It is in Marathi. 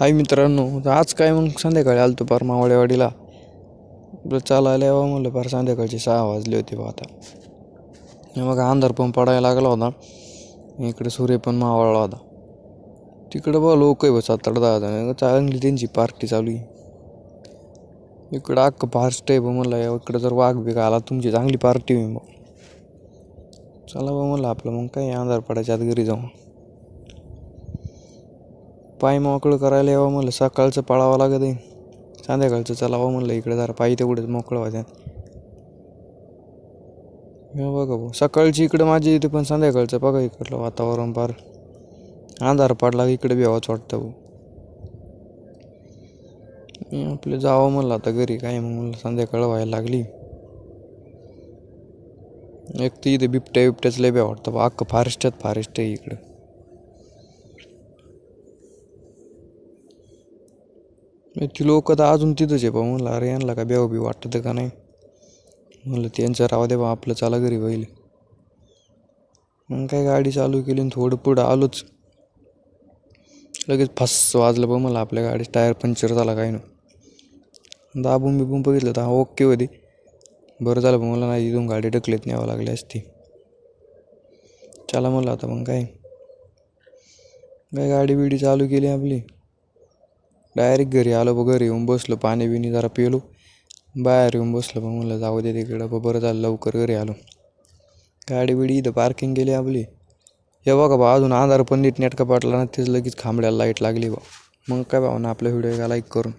हाय मित्रांनो आज काय मग संध्याकाळी आलो तो पार मावळेवाडीला आपलं चालायला यावं म्हणलं पार संध्याकाळची सहा वाजले होते बा आता. मग अंधार पण पडायला लागला होता. इकडे सूर्य पण मावळला होता. तिकडं बघ लोक आहे बा सात आठ दहा जण. चांगली त्यांची पार्टी चालू आहे. इकडं अख्खं फास्ट आहे बा म्हणलं या इकडं जर वाघ बिघ आला तुमची चांगली पार्टी होईल मग चला बा म्हणलं आपलं मग काय अंधार पडायच्या आत घरी जाऊ. पाय मोकळं करायला यावं म्हणलं. सकाळचं पळावं लागत आहे. संध्याकाळचं चलावं म्हणलं इकडे जरा. पायी तेवढंच मोकळं व्हायचं. हे बघा भाऊ. सकाळची इकडं माझी इथे पण संध्याकाळचं बघा इकडलं वातावरण फार. अंधार पडला की इकडे बिवाच वाटतं भाऊ. मी आपलं जावं म्हणलं आता घरी. काय मग म्हणलं संध्याकाळ व्हायला लागली. एक तर इथे बिबट्या बिबट्याच लय बी वाटतं बा अख्खं फॉरेस्टच फारेस्ट आहे इकडं. ती लोक तर अजून तिथंच आहे बा. म्हणलं अरे यांना का बेव बी वाटतं का नाही? म्हणलं त्यांचं राव दे बा आपलं चाला घरी होईल मग काय गाडी चालू केली आणि थोडं पुढं आलोच. लगेच फस वाजलं बा मला आपल्या गाडीत. टायर पंक्चर झाला काय ना दाबून बिबून बघितलं तर हा ओके होती. बरं झालं बा मला नाही इथून गाडी ढकलीत न्यावं लागली असती. चला म्हणलं आता मग काय. काय गाडी बिडी चालू केली आपली? डायरेक्ट घरी आलो बघ घरी येऊन बसलो पाणी बिणी जरा पिलो. बाहेर येऊन बसलो बघ म्हणलं जाऊ दे तिकडं बा बरं झालं लवकर घरी आलो. गाडी बिडी इथं पार्किंग केली आपली. हे बघा बा अजून आधार पण नीट नेटका पाटला ना तेच लगेच खांबड्याला लाइट लागली बा. मग काय भावना ना आपला व्हिडिओ लाईक करून.